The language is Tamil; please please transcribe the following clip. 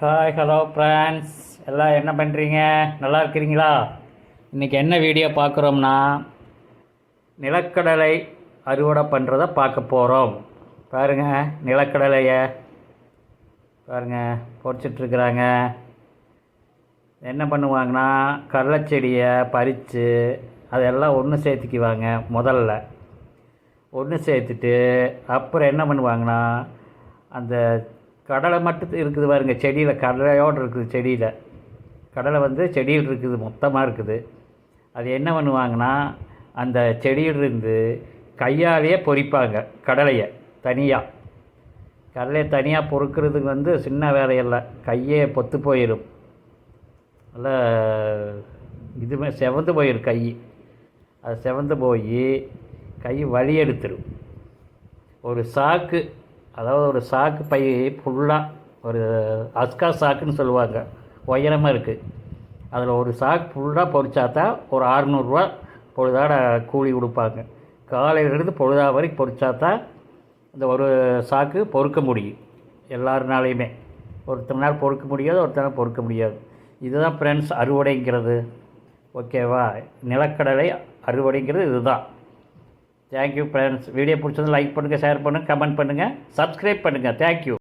ஹாய் ஹலோ ஃப்ரெண்ட்ஸ் எல்லாம் என்ன பண்ணுறீங்க நல்லா இருக்கிறீங்களா? இன்றைக்கி என்ன வீடியோ பார்க்குறோம்னா நிலக்கடலை அறுவடை பண்ணுறத பார்க்க போகிறோம் பாருங்கள் நிலக்கடலையை பாருங்கள் பொறிச்சிட்ருக்குறாங்க என்ன பண்ணுவாங்கன்னா கடலைச்செடியை பறித்து அதெல்லாம் ஒன்று சேர்த்துக்குவாங்க முதல்ல. ஒன்று சேர்த்துட்டு அப்புறம் என்ன பண்ணுவாங்கன்னா அந்த கடலை மட்டும் இருக்குது பாருங்க செடியில். கடலையோடு இருக்குது செடியில். கடலை வந்து செடியில் இருக்குது மொத்தமாக இருக்குது. அது என்ன பண்ணுவாங்கன்னா அந்த செடியிலிருந்து கையாலேயே பொறிப்பாங்க கடலையை தனியாக கடலையை தனியாக பொறுக்கிறதுக்கு வந்து சின்ன வேலையில்லை கையே பொத்து போயிடும் நல்லா இதுமே செவந்து போயிடும் கை. அது செவந்து போய் கை வலி எடுத்துடும் ஒரு சாக்கு அதாவது ஒரு சாக்கு பை ஃபுல்லாக ஒரு அஸ்கா சாக்குன்னு சொல்லுவாங்க. உயரமாக இருக்குது அதில் ஒரு சாக்கு ஃபுல்லாக பொறிச்சா தான் ஒரு அறநூறுரூவா பொழுதாட கூலி கொடுப்பாங்க. காலையிலேருந்து பொழுதா வரைக்கும் பொறிச்சா தான் இந்த ஒரு சாக்கு பொறுக்க முடியும். எல்லாருனாலையுமே. ஒருத்தனால் பொறுக்க முடியாது ஒருத்தனால் பொறுக்க முடியாது. இதுதான் ஃப்ரெண்ட்ஸ் அறுவடைங்கிறது. ஓகேவா நிலக்கடலை அறுவடைங்கிறது இதுதான். தேங்க்யூ ஃப்ரெண்ட்ஸ் வீடியோ பிடிச்சது லைக் பண்ணுங்கள் ஷேர் பண்ணுங்கள் கமெண்ட் பண்ணுங்கள் சப்ஸ்கிரைப் பண்ணுங்கள் தேங்க்யூ